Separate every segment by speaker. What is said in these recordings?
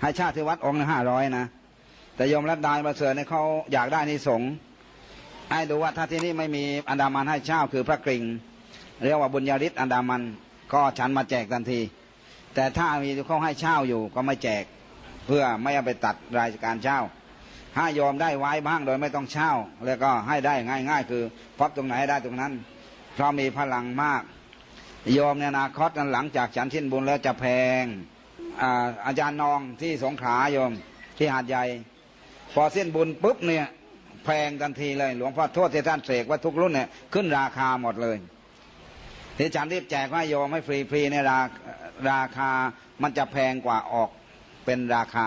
Speaker 1: ให้เช่าที่วัดองค์ห้าร้อยนะ แต่ยมรัตดาประเสริฐเนี่ยเขาอยากได้นิสงให้ดูว่าถ้าที่นี่ไม่มีอันดามันให้เช่าคือพระกริ่งเรียกว่าบุญญาฤทธิ์อันดามันก็ฉันมาแจกทันที แต่ถ้ามีเขาให้เช่าอยู่ก็ไม่แจก เพื่อไม่เอาไปตัดรายการเช่าให้โยมได้ไว้บ้างโดยไม่ต้องเช่า แล้วก็ให้ได้ง่าย ๆ คือพบตรงไหนให้ได้ตรงนั้น เพราะมีพลังมากโยมในอนาคตนั้นหลังจากฉันชิ้นบุญแล้วจะแพง อาอาจารย์นองที่สงขลาโยม ที่หาดใหญ่ พอเส้นบุญปุ๊บเนี่ย แพงทันทีเลย หลวงพ่อโทษที่ท่านเสกว่าทุกรุ่นเนี่ยขึ้นราคาหมดเลยที่ฉันรีบแจกให้โยมให้ฟรีๆในยราราคามันจะแพงกว่าออกเป็นราคา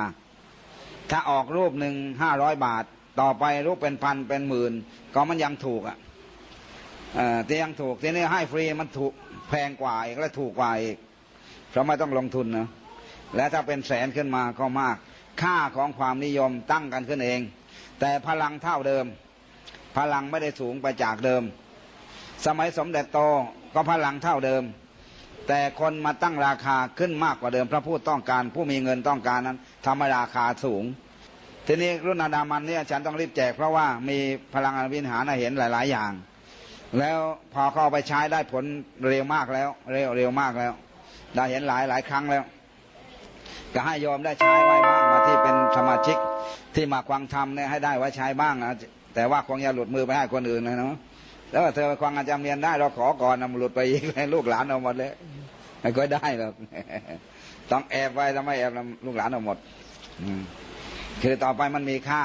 Speaker 1: ถ้าออกรูปหนึ่งห้าร้อยบาท ต่อไปรูปเป็นพันเป็นหมื่น ก็มันยังถูกอะเออที่ยังถูกทีนี้ให้ฟรีมันถูกแพงกว่าอีกและถูกกว่าอีกเพราะไม่ต้องลงทุนนะ และถ้าเป็นแสนขึ้นมาก็มาก ค่าของความนิยมตั้งกันขึ้นเอง แต่พลังเท่าเดิม พลังไม่ได้สูงไปจากเดิม สมัยสมเด็จโตก็พลังเท่าเดิม แต่คนมาตั้งราคาขึ้นมากกว่าเดิม พระผู้ต้องการ ผู้มีเงินต้องการนั้นทำให้ราคาสูง ทีนี้รุ่นอาดามันเนี่ยฉันต้องรีบแจกเพราะว่ามีพลังอวินหารเห็นหลาย ๆ อย่าง แล้วพอเข้าเอาไปใช้ได้ผลเร็วมากแล้ว เร็วเร็วมากแล้ว ได้เห็นหลายหลายครั้งแล้ว ก็ให้ยอมได้ใช้ไว้บ้างมาที่เป็นสมาชิกที่มาควังธรรมเนี่ยให้ได้ไว้ใช้บ้างนะแต่ว่าคงอย่าหลุดมือไปให้คนอื่นเลยเนาะแล้วเธอควังอาจารย์เรียนได้เราขอก่อนนะหลุดไปอีกให้ลูกหลานเอาหมดเลยไม่ค่อยได้หรอกต้องแอบไว้ถ้าไม่แอบลูกหลานเอาหมดคือต่อไปมันมีค่า